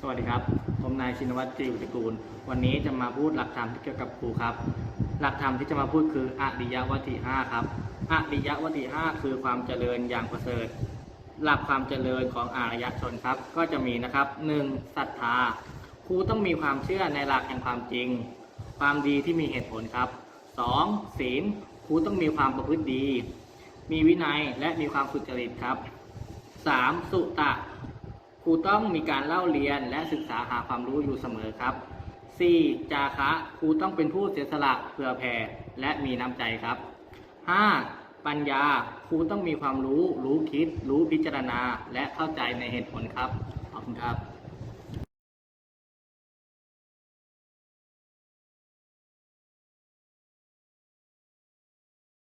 สวัสดีครับ ผมนายชินวัตรจีวิกูล วันนี้จะมาพูดหลักธรรมที่เกี่ยวกับครูครับ หลักธรรมที่จะมาพูดคืออริยวัตถีห้าครับอริยวัตถีห้าคือความเจริญอย่างประเสริฐ หลักความเจริญของอารยชนครับ ก็จะมีนะครับ 1. ศรัทธา ครูต้องมีความเชื่อในหลักแห่งความจริง ความดีที่มีเหตุผลครับ 2. ศีล ครูต้องมีความประพฤติดี มีวินัยและมีความสุจริตครับ 3. สุตะ รูต้องมีการเล่าเรียนและศึกษาหาความรู้อยู่เสมอครับ 4. จาคะครูต้องเป็นผู้เสียสละเผื่อแผ่และมีน้ำใจครับ 5. ปัญญาครูต้องมีความรู้ รู้คิด รู้พิจารณา และเข้าใจในเหตุผลครับ ขอบคุณครับ